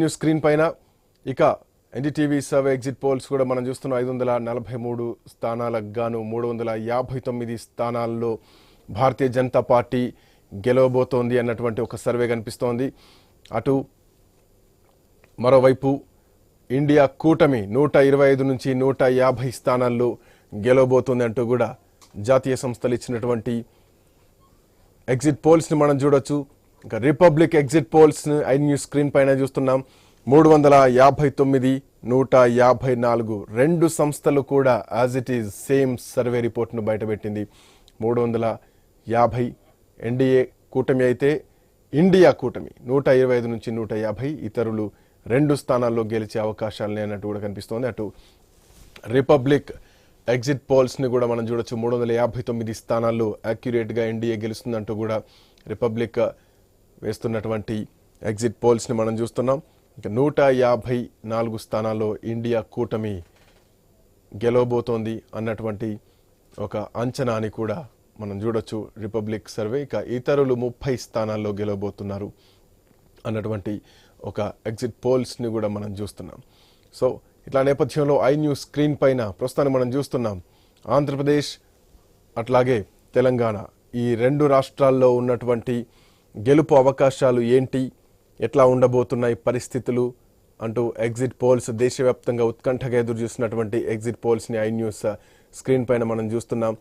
News screen పైన ఇక NDTV survey exit polls కూడా మనం చూస్తున్న. ఐదు వందల నలభై మూడు స్థానాలకు గాను మూడు వందల యాభై తొమ్మిది స్థానాల్లో భారతీయ జనతా పార్టీ గెలవబోతోంది అన్నటువంటి ఒక సర్వే కనిపిస్తోంది. అటు మరోవైపు ఇండియా కూటమి నూట ఇరవై ఐదు నుంచి నూట యాభై స్థానాల్లో గెలవబోతోంది అంటూ కూడా జాతీయ సంస్థలు ఇచ్చినటువంటి ఎగ్జిట్ పోల్స్ని మనం చూడొచ్చు. ఇంకా Republic exit polls I News screen పైన చూస్తున్నాం. మూడు వందల యాభై తొమ్మిది నూట యాభై నాలుగు రెండు సంస్థలు కూడా as it is same survey రిపోర్ట్ను బయటపెట్టింది. మూడు వందల యాభై ఎన్డీఏ కూటమి అయితే ఇండియా కూటమి నూట ఇరవై ఐదు నుంచి నూట యాభై ఇతరులు రెండు స్థానాల్లో గెలిచే అవకాశాలు లేనట్టు కూడా కనిపిస్తోంది. అటు రిపబ్లిక్ ఎగ్జిట్ పోల్స్ని కూడా మనం చూడొచ్చు. మూడు వందల యాభై తొమ్మిది స్థానాల్లో యాక్యురేట్గా ఎన్డీఏ గెలుస్తుందంటూ కూడా రిపబ్లిక్ వేస్తున్నటువంటి ఎగ్జిట్ పోల్స్ని మనం చూస్తున్నాం. ఇక నూట యాభై నాలుగు స్థానాల్లో ఇండియా కూటమి గెలవబోతోంది అన్నటువంటి ఒక అంచనాని కూడా మనం చూడొచ్చు రిపబ్లిక్ సర్వే. ఇక ఇతరులు ముప్పై స్థానాల్లో గెలవబోతున్నారు అన్నటువంటి ఒక ఎగ్జిట్ పోల్స్ని కూడా మనం చూస్తున్నాం. సో ఇట్లా నేపథ్యంలో ఐ న్యూస్ స్క్రీన్ పైన ప్రస్తుతాన్ని మనం చూస్తున్నాం. ఆంధ్రప్రదేశ్ అట్లాగే తెలంగాణ ఈ రెండు రాష్ట్రాల్లో ఉన్నటువంటి గెలుపు అవకాశాలు ఏంటి? ఎట్లా ఉండబోతున్నాయి పరిస్థితులు? అంటూ ఎగ్జిట్ పోల్స్ దేశవ్యాప్తంగా ఉత్కంఠగా ఎదురు చూస్తున్నటువంటి ఎగ్జిట్ పోల్స్ని ఐ న్యూస్ స్క్రీన్ పైన మనం చూస్తున్నాం.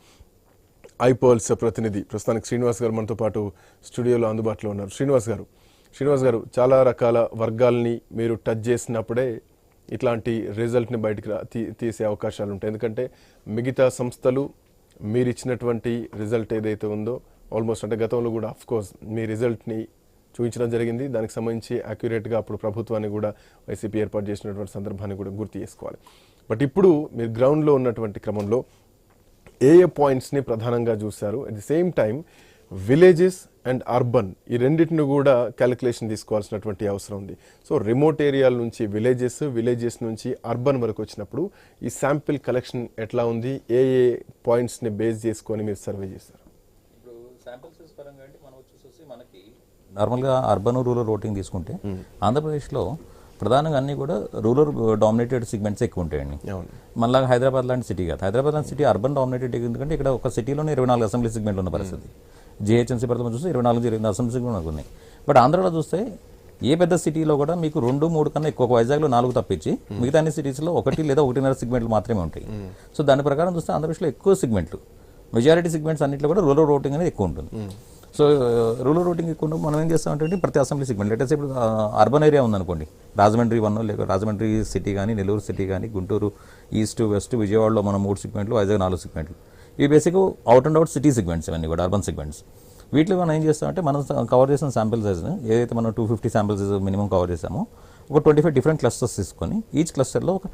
ఐపోల్స్ ప్రతినిధి ప్రస్తుతానికి శ్రీనివాస్ గారు మనతో పాటు స్టూడియోలో అందుబాటులో ఉన్నారు. శ్రీనివాస్ గారు శ్రీనివాస్ గారు చాలా రకాల వర్గాల్ని మీరు టచ్ చేసినప్పుడే ఇట్లాంటి రిజల్ట్ని బయటికి రా- తీ- తీసే అవకాశాలు ఉంటాయి. ఎందుకంటే మిగతా సంస్థలు మీరు ఇచ్చినటువంటి రిజల్ట్ ఏదైతే ఉందో ఆల్మోస్ట్ అంటే గతంలో కూడా అఫ్ కోర్స్ మీ రిజల్ట్ని చూపించడం జరిగింది. దానికి సంబంధించి అక్యురేట్గా అప్పుడు ప్రభుత్వాన్ని కూడా వైసీపీ ఏర్పాటు చేసినటువంటి సందర్భాన్ని కూడా గుర్తు చేసుకోవాలి. బట్ ఇప్పుడు మీరు గ్రౌండ్లో ఉన్నటువంటి క్రమంలో ఏ ఏ పాయింట్స్ని ప్రధానంగా చూశారు? At the same time villages and urban ఈ రెండింటిని కూడా క్యాలిక్యులేషన్ తీసుకోవాల్సినటువంటి అవసరం ఉంది. సో రిమోట్ ఏరియాల నుంచి విలేజెస్ విలేజెస్ నుంచి అర్బన్ వరకు వచ్చినప్పుడు ఈ శాంపిల్ కలెక్షన్ ఎట్లా ఉంది? ఏ ఏ పాయింట్స్ని బేస్ చేసుకొని మీరు సర్వే చేశారు? నార్మల్గా అర్బన్ రూరల్ ఓటింగ్ తీసుకుంటే ఆంధ్రప్రదేశ్లో ప్రధానంగా అన్ని కూడా రూరల్ డామినేటెడ్ సెగ్మెంట్స్ ఎక్కువ ఉంటాయండి. అవును. మళ్ళీ హైదరాబాద్ లాంటి సిటీ కాదు. హైదరాబాద్ లాంటి సిటీ అర్బన్ డామినేటెడ్ ఎందుకంటే ఇక్కడ ఒక సిటీలోనే ఇరవై నాలుగు అసెంబ్లీ సెగ్మెంట్లు ఉన్న పరిస్థితి. జిహెచ్ఎంసీ పరిధిలో చూస్తే ఇరవై నాలుగు ఇరవై అసెంబ్లీ సెగ్మెంట్ ఉన్నాయి. బట్ ఆంధ్రాలో చూస్తే ఏ పెద్ద సిటీలో కూడా మీకు రెండు మూడు కన్నా ఎక్కువ వైజాగ్లో నాలుగు తప్పించి మిగతా అన్ని సిటీస్లో ఒకటి లేదా ఒకటిన్నర సెగ్మెంట్లు మాత్రమే ఉంటాయి. సో దాని ప్రకారం చూస్తే ఆంధ్రప్రదేశ్లో ఎక్కువ సెగ్మెంట్లు మెజారిటీ సెగ్మెంట్స్ అన్నింటిలో కూడా రూరల్ ఓటింగ్ అనేది ఎక్కువ ఉంటుంది. సో రూరల్ ఓటింగ్ ఎక్కువ ఉన్నప్పుడు మనం ఏం చేస్తామంటే ప్రతి అసెంబ్లీ సెగ్మెంట్. లేటెస్ట్ ఇప్పుడు అర్బన్ ఏరియా ఉందనుకోండి రాజమండ్రి వన్ లేక రాజమండ్రి సిటీ కానీ నెల్లూరు సిటీ కానీ గుంటూరు ఈస్ట్ వెస్ట్ విజయవాడలో మనం మూడు సెగ్మెంట్లు వైజాగ్ నాలుగు సెగ్మెంట్లు. ఇవి basic out and out city segments ఇవన్నీ కూడా అర్బన్ సెగ్మెంట్స్ వీటిలో మనం ఏం చేస్తామంటే మనం కవర్ చేసిన శాంపిల్ సైజ్ని ఏదైతే మనం two fifty sample size minimum cover చేసామో ఒక ట్వంటీ ఫైవ్ డిఫరెంట్ క్లస్టర్స్ తీసుకొని ఈచ్ క్లస్టర్లో ఒక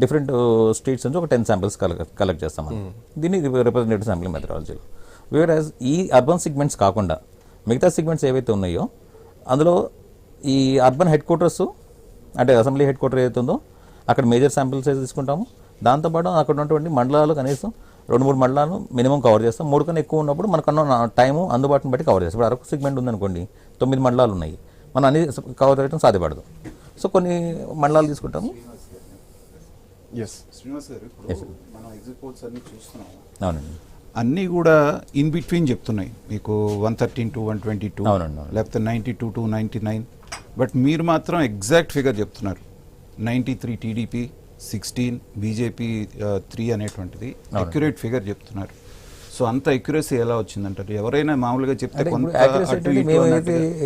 డిఫరెంట్ స్ట్రీట్స్ నుంచి ఒక టెన్ శాంపిల్స్ కలెక్ట్ చేస్తాం మనం. దీన్ని రిప్రజెంటేటివ్ శాంపిల్ మెథడాలజీలో వేరే ఈ అర్బన్ సెగ్మెంట్స్ కాకుండా మిగతా సెగ్మెంట్స్ ఏవైతే ఉన్నాయో అందులో ఈ అర్బన్ హెడ్ క్వార్టర్స్ అంటే అసెంబ్లీ హెడ్ క్వార్టర్ ఏదైతే ఉందో అక్కడ మేజర్ శాంపిల్ సైజ్ తీసుకుంటాము. దాంతోపాటు అక్కడ ఉన్నటువంటి మండలాలు కనీసం రెండు మూడు మండలాలు మినిమం కవర్ చేస్తాం. మూడు కన్నా ఎక్కువ ఉన్నప్పుడు మనకన్నా టైము అందుబాటుని బట్టి కవర్ చేస్తాం. ఇప్పుడు అరకు సెగ్మెంట్ ఉందనుకోండి తొమ్మిది మండలాలు ఉన్నాయి. మనం అన్ని కవర్ చేయడం సాధ్యపడదు. సో కొన్ని మండలాలు తీసుకుంటాము. శ్రీనివాస్ గారు ఇప్పుడు మనం ఎగ్జిట్ పోల్స్ అన్ని చూస్తున్నాం అవునండి. అన్నీ కూడా ఇన్ బిట్వీన్ చెప్తున్నాయి. మీకు one thirteen to one twenty two. లేకపోతే ninety two to ninety nine but మీరు మాత్రం ఎగ్జాక్ట్ ఫిగర్ చెప్తున్నారు. Ninety three TDP sixteen BJP three అనేటువంటిది అక్యురేట్ ఫిగర్ చెప్తున్నారు. సో అంత అక్యురసీ ఎలా వచ్చిందంటారు? ఎవరైనా మామూలుగా చెప్తే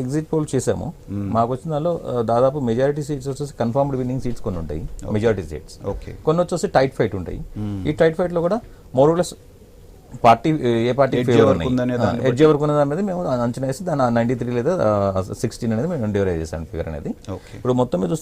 ఎగ్జిట్ పోల్ చేసామో మాకు వచ్చిన దానిలో దాదాపు మెజారిటీ సీట్స్ వచ్చేసి కన్ఫర్మ్డ్ విన్నింగ్ సీట్స్ కొన్ని ఉంటాయి. Majority seats okay. కొన్ని వచ్చేసి టైట్ ఫైట్ ఉంటాయి. ఈ టైట్ ఫైట్లో కూడా మోరలెస్ పార్టీ ఏ పార్టీ ఫేవర్ ఎడ్జ్ ఎవరికి ఉన్నది అనేది మేము అంచనా వేసి దాని నైన్టీ త్రీ లేదా సిక్స్టీన్ అనేది మేము డివైడ్ చేసాం ఫిగర్ అనేది. ఇప్పుడు మొత్తం మీద